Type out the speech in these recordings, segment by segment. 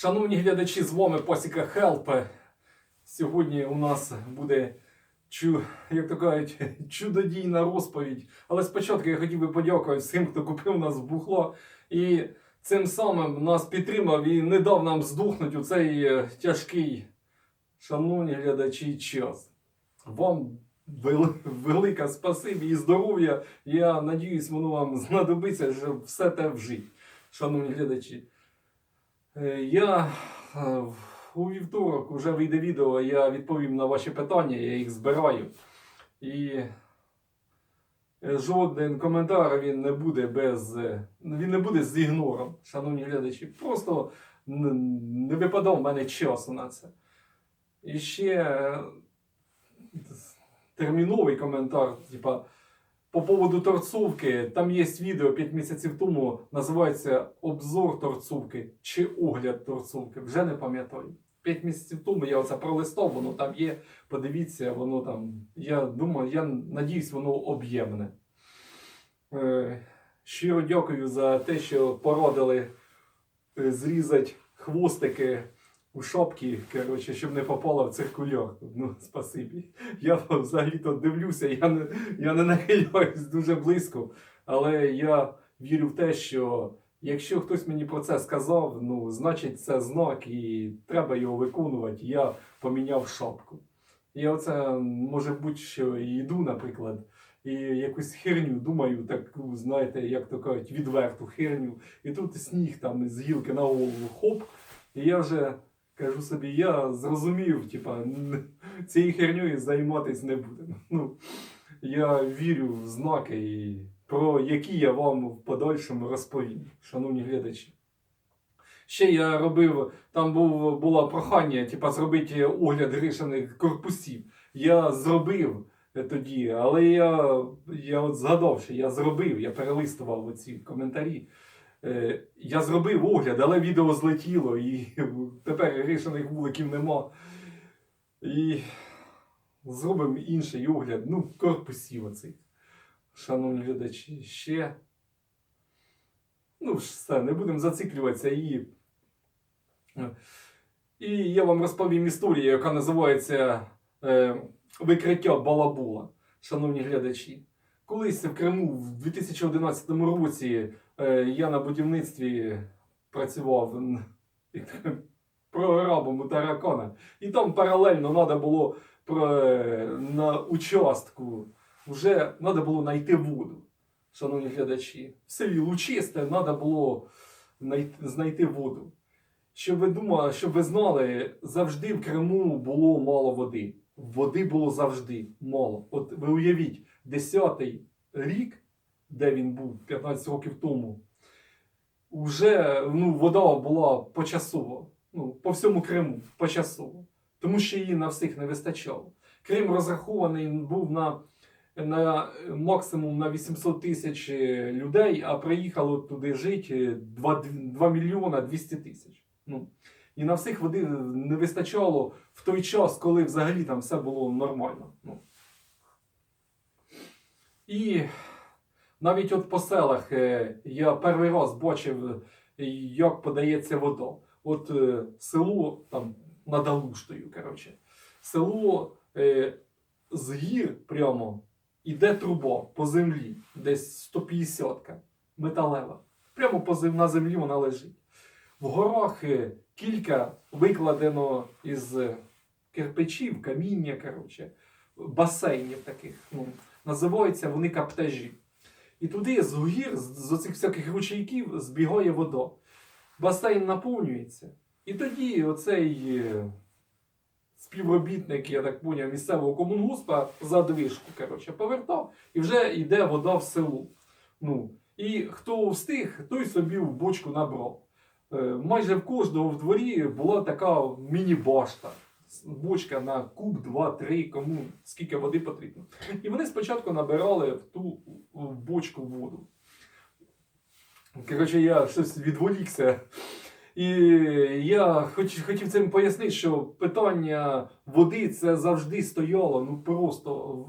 Шановні глядачі, з вами Пасіка Хелп. Сьогодні у нас буде чу, як то кажуть, чудодійна розповідь. Але спочатку я хотів би подякувати всім, хто купив нас бухло і цим самим нас підтримав і не дав нам здохнути у цей е, тяжкий, шановні глядачі, час. Вам велике спасибі і здоров'я. Я надіюсь, воно вам знадобиться, все те вжити, шановні глядачі. Е, Я е, у вівторок вже вийде відео, я відповім на ваші питання, я їх збираю. І е, жоден коментар він не буде без. Він не буде з ігнором, шановні глядачі. Просто не випадав в мене часу на це. І ще терміновий коментар, типа. По поводу торцовки, там є відео 5 місяців тому, називається Обзор торцовки чи огляд торцовки. Вже не пам'ятаю. 5 місяців тому я оце пролистав, воно там є. Подивіться, воно там. Я думаю, я надіюсь, воно об'ємне. Е, щиро дякую за те, що порадили е, зрізати хвостики у шапки, коротше, щоб не попало в цих циркуляр. Ну, спасибі. Я взагалі-то дивлюся, я не, я не нахиляюсь дуже близько, але я вірю в те, що якщо хтось мені про це сказав, ну, значить це знак і треба його виконувати. Я поміняв шапку. Я оце, може бути, що і йду, наприклад, і якусь херню думаю, таку, знаєте, як то кажуть, відверту херню. І тут сніг там з гілки на голову хоп, і я вже кажу собі, я зрозумів, типа, цією хернею займатися не будемо. Ну, я вірю в знаки, і про які я вам в подальшому розповім, шановні глядачі. Ще я робив, там був, було прохання, типа, зробити огляд гришаних корпусів. Я зробив тоді, але я, я от згадав, що я зробив, я перелистував оці коментарі. Е, Я зробив огляд, але відео злетіло, і тепер рішених вуликів нема. І зробимо інший огляд, ну, корпусів оцих. Шановні глядачі, ще. Ну, все, не будемо зациклюватися і. І я вам розповім історію, яка називається е, Викриття Балабула. Шановні глядачі. Колись в Криму в 2011 році е, я на будівництві працював прорабом у таракана. І там паралельно треба було е, на участку вже треба було знайти воду. Шановні глядачі, в селі Лучисте треба було знайти воду. Щоб ви думали, щоб ви знали, завжди в Криму було мало води. Води було завжди мало. От ви уявіть, 10-й рік, де він був 15 років тому, вже ну, вода була почасово. Ну, по всьому Криму почасово. Тому що її на всіх не вистачало. Крим розрахований був на, на максимум на 800 тисяч е, людей, а приїхало туди жити 2, 2 мільйона 200 тисяч. Ну, і на всіх води не вистачало в той час, коли взагалі там все було нормально. Ну. І навіть от по селах е, я перший раз бачив, е, як подається вода. От е, село там над Алуштою, коротше, село з гір прямо іде труба по землі, десь 150-ка металева. Прямо по зем, на землі вона лежить. В горах кілька викладено із кирпичів, каміння, коротше, басейнів таких. Ну, називаються вони каптежі. І туди з гір, з, оцих всяких ручейків збігає вода. Басейн наповнюється. І тоді оцей е, співробітник, я так поняв, місцевого комунгоспа за движку, коротше, повертав, і вже йде вода в село. Ну, і хто встиг, той собі в бочку набрав. Е, майже в кожного в дворі була така міні-башта. Бочка на куб, два, три, кому скільки води потрібно. І вони спочатку набирали в ту в бочку воду. Коротше, я щось відволікся. І я хоч, хотів цим пояснити, що питання води це завжди стояло ну просто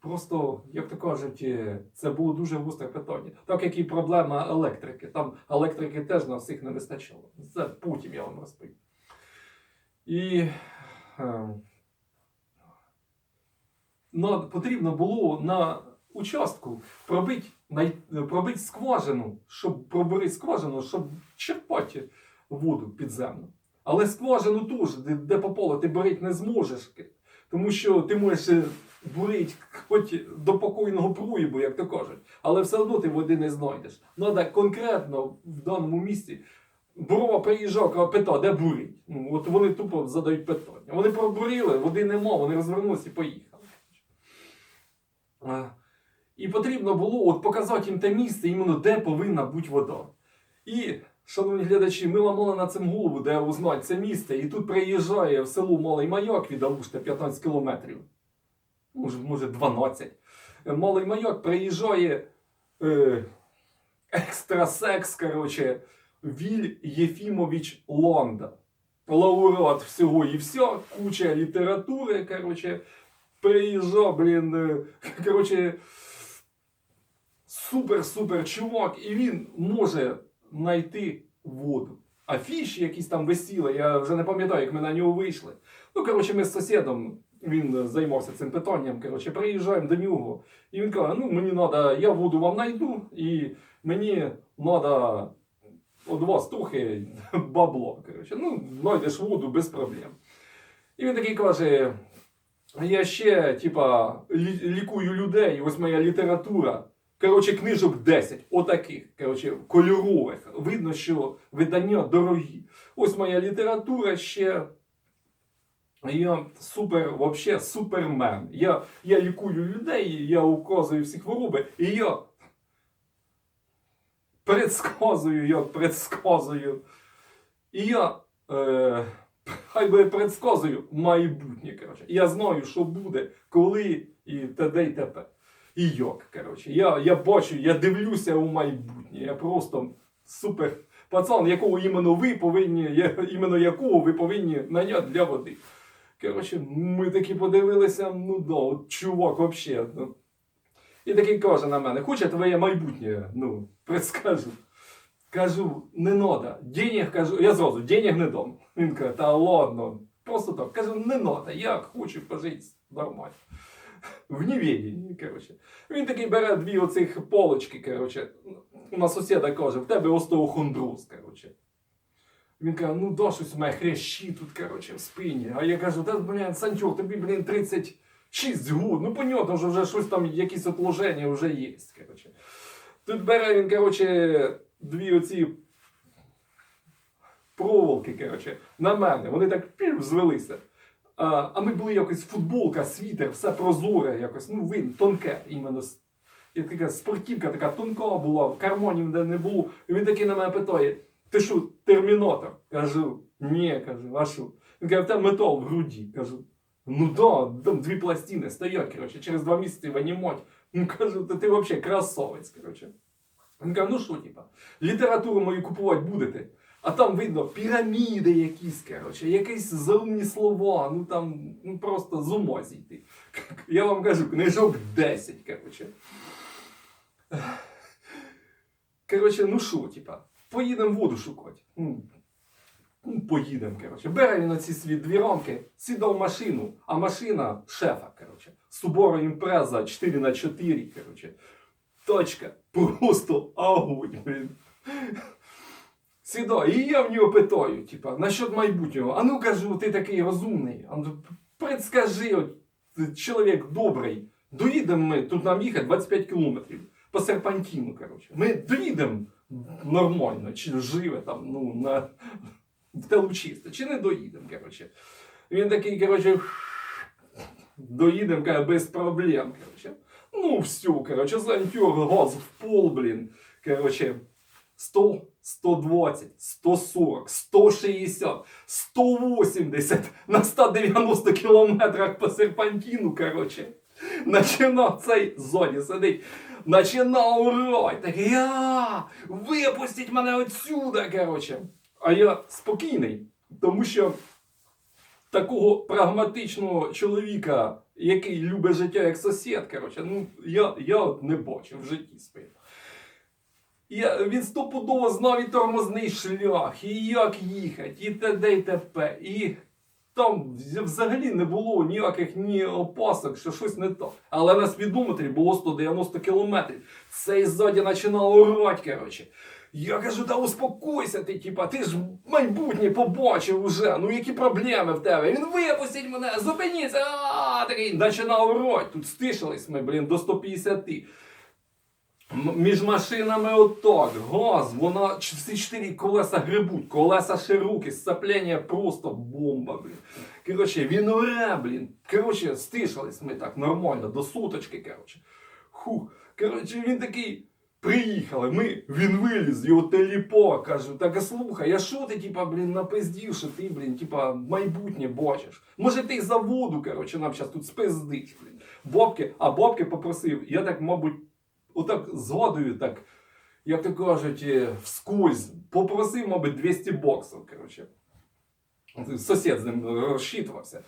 Просто, як то кажуть, це було дуже густре питання. Так як і проблема електрики. Там електрики теж на всіх не вистачало. Це потім я вам розповім. І е, на, потрібно було на участку пробити, пробити скважину, щоб пробити скважину, щоб черпати воду підземну. Але скважину теж, де, де по полу ти бурити не зможеш. Тому що ти можеш е, бурити хоч до покойного проїбу, як то кажуть, але все одно ти води не знайдеш. Треба конкретно в даному місці. Бурова приїжджав, каже, питав, де бурить? Ну, от вони тупо задають питання. Вони пробурили, води нема, вони розвернулися і поїхали. І потрібно було от показати їм те місце, іменно де повинна бути вода. І, шановні глядачі, ми ламали на цим голову, де узнати це місце, і тут приїжджає в село Малий Маяк від Алушта 15 кілометрів. Може, може 12. Е, Малий Маяк приїжджає е, екстрасекс, коротше, Віль Єфімович Лонда. Лауреат всього і вся, куча літератури, коротше, приїжджав, блін, е, коротше, супер-супер чувак, і він може знайти воду. А фіші якісь там висіли, я вже не пам'ятаю, як ми на нього вийшли. Ну, коротше, ми з сусідом, він займався цим питанням. Коротше, приїжджаємо до нього, і він каже: ну, мені треба, я воду вам знайду, і мені треба від вас трохи бабло. Коротше, ну, знайдеш воду без проблем. І він такий каже: я ще, типа, лікую людей, ось моя література. Коротше, книжок 10, отаких, коротше, кольорових. Видно, що видання дорогі. Ось моя література ще. Я супер, вообще супермен. Я, я лікую людей, я указую всі хвороби, і я предсказую, я предсказую. І я е, хай би предсказую майбутнє. Коротше. Я знаю, що буде, коли і т.д. і т.п. І як, коротше. Я, я бачу, я дивлюся у майбутнє. Я просто супер пацан, якого іменно ви повинні, іменно якого ви повинні наняти для води. Коротше, ми такі подивилися, ну да, от чувак, вообще. І такий каже на мене, хоче твоє майбутнє, ну, предскажу. Кажу, не надо. Денег кажу, я зразу, денег не дам. Він каже, та ладно, просто так. Кажу, не надо, я хочу пожити нормально. В неведенні, коротше. Він такий бере дві оцих полочки, коротше. На сусіда каже, в тебе остеохондроз, коротше. Він каже, ну да, у мене хрящі тут, коротше, в спині. А я кажу, та, блін, Санчук, тобі, блін, 36 год. Ну, понятно, що вже щось там, якісь отложення вже є, коротше. Тут бере він, коротше, дві оці проволоки, коротше, на мене. Вони так пів звелися. А, а ми були якось футболка, світер, все прозоре, якось, ну, вин, тонке, іменно. така спортивка така тонка була, карманів де не було. І він такий на мене питає: ти що, термінатор? Кажу, ні, кажу, а що? Він каже, в тебе метал в груді. Кажу, ну да, там дві пластини стоять, коротше, через два місяці винімать. Ну кажу, то ти взагалі красавець, коротше. Він каже, ну що, типа, літературу мою купувати будете? А там видно піраміди якісь, коротше, якісь заумні слова, ну там ну, просто з ума зійти. Я вам кажу, книжок 10, коротше. Коротше, ну що, типа, поїдемо воду шукати. Поїдемо, коротше. Бере він оці свої дві рамки, сідав машину, а машина шефа, коротше. Subaru Impreza 4 на 4 коротше. Точка. Просто огонь, блін. Сідаю, і я в нього питаю, типа, насчет майбутнього. А ну кажу, ти такий розумний. А ну, предскажи, от, чоловік добрий. Доїдемо ми, тут нам їхати 25 кілометрів по серпантину, коротше. Ми доїдемо нормально, чи живе там, ну, на в телу чисто, чи не доїдемо, коротше. Він такий, коротше, доїдемо, каже, без проблем, коротше. Ну, все, коротше, зантер, газ в пол, блін. Коротше, 100, 120, 140, 160, 180 на 190 кілометрах по серпантину, коротше. Начинав цей зоні сидить. Начинав орать. Такий, я, випустіть мене отсюда, коротше. А я спокійний, тому що такого прагматичного чоловіка який любить життя як сусід, коротше, ну я, я от не бачив в житті своєму. Я, він стопудово знав і тормозний шлях, і як їхати, і т.д. і т.п. І там взагалі не було ніяких ні опасок, що щось не так. Але на спідометрі було 190 кілометрів. Цей ззаді починав орати, коротше. Я кажу, та успокойся ти, типа, ти ж майбутнє побачив уже. Ну які проблеми в тебе? Він випустить мене, зупиніться, а такий починав орати. Тут стишились ми, блін, до 150. Між машинами отак, газ, вона всі чотири колеса грибуть, колеса широкі, сцеплення просто бомба, блін. Коротше, він оре, блін. Коротше, стишились ми так нормально, до суточки, коротше. Хух. Коротше, він такий. Приїхали, ми, він виліз, його теліпо, кажу, так слухай, а що ти, типа, блін, напиздів, що ти, блін, типа, майбутнє бачиш? Може ти за воду, коротше, нам зараз тут спиздиш, блін. Бобки, а Бобки попросив, я так, мабуть, отак згадую, так, як то кажуть, е, вскользь, попросив, мабуть, 200 боксів, коротше. Сусід з ним розчитувався.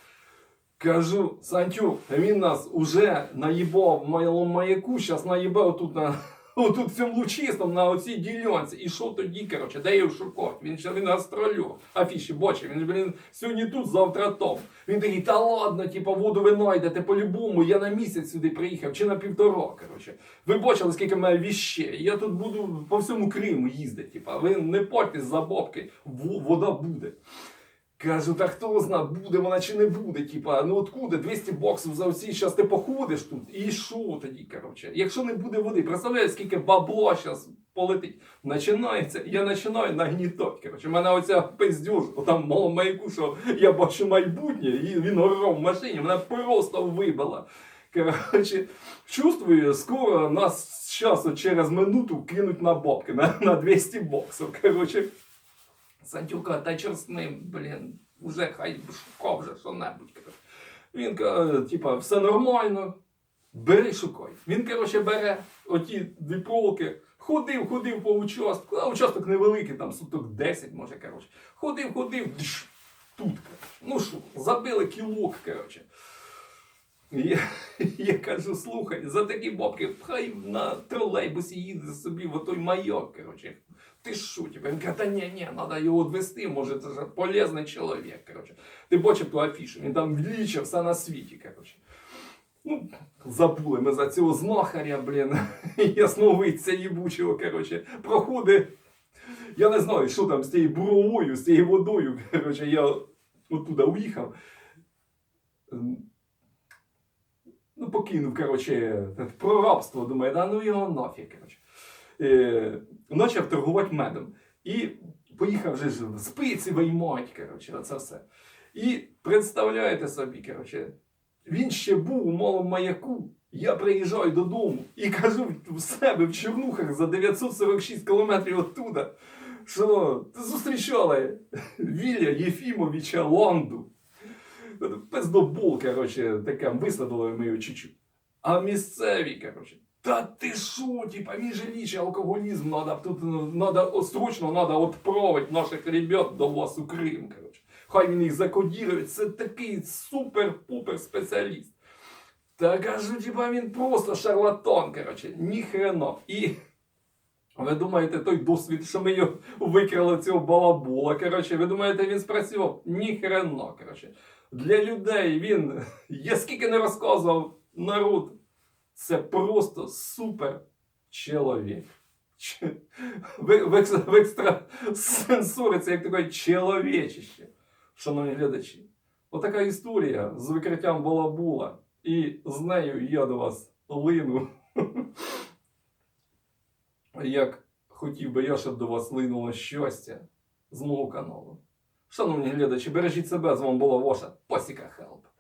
Кажу, Сантюк, він нас уже наїбав в малому маяку, зараз наїбав тут на. Отут в цьому лучистому на оцій ділянці. І що тоді, коротше, де його шукати? Він ще він гастролював. Афіші бачив, він, блін, сьогодні тут, завтра там. Він такий, та ладно, типа, воду ви знайдете по-любому, я на місяць сюди приїхав, чи на півтора, коротше. Ви бачили, скільки мене віщей. Я тут буду по всьому Криму їздити, типа, ви не портесь за бабки, вода буде. Кажу, та хто зна, буде вона чи не буде. Типа, ну откуда 200 боксів за оці, зараз ти походиш тут. І що тоді, коротше? Якщо не буде води, представляєш, скільки бабло зараз полетить. Починається, я починаю нагнітати. Коротше, мене оця пиздюж, отам мало маяку, що я бачу майбутнє, і він орав в машині, мене просто вибила. Коротше, чувствую, скоро нас часу через минуту кинуть на бабки, на, на 200 боксів. Коротше, Сантюка, та чор блін, уже хай шукав вже що-небудь. Він каже, типа, все нормально, бери шукай. Він, коротше, бере оті дві проволоки, ходив, ходив по участку, а участок невеликий, там суток 10, може, коротше. Ходив, ходив, дш, тут. Ну що, забили кілок, коротше. Я, я кажу, слухай, за такі бабки хай на тролейбусі їде собі в отой майор, коротше. Ти що, типа? Він каже, та ні, ні, треба його відвести, може, це ж полезний чоловік, коротше. Ти бачив ту афішу, він там влічив все на світі, коротше. Ну, забули ми за цього знахаря, блін, ясновидця їбучого, коротше, проходить. Я не знаю, що там з тією буровою, з тією водою, коротше, я оттуда уїхав. Ну, покинув, коротше, про рабство, думаю, да ну його нафіг, коротше. Почав торгувати медом. І поїхав вже спиці виймать, коротше, оце все. І представляєте собі, коротше, він ще був у малому маяку. Я приїжджаю додому і кажу в себе в Чорнухах за 946 кілометрів оттуда, що зустрічали Вілля Єфімовича Ланду. Пиздобол, коротше, таке висадили мою чучу. А місцеві, коротше, та ти що, типа, він же лічить алкоголізм, надо, тут надо, срочно надо відправити наших ребят до вас у Крим, коротше. Хай він їх закодірує, це такий супер-пупер спеціаліст. Та кажу, типа, він просто шарлатан, коротше, ніхрена. І ви думаєте, той досвід, що ми його викрали цього балабула, коротше, ви думаєте, він спрацював? Ніхрена, коротше. Для людей він, я скільки не розказував народ, це просто супер чоловік. В, в, в це як таке чоловічище, шановні глядачі. Отака історія з викриттям балабула. І з нею я до вас лину. Як хотів би я, щоб до вас линуло щастя з мого каналу. Шановні глядачі, бережіть себе, з вами була ваша Посіка Хелп.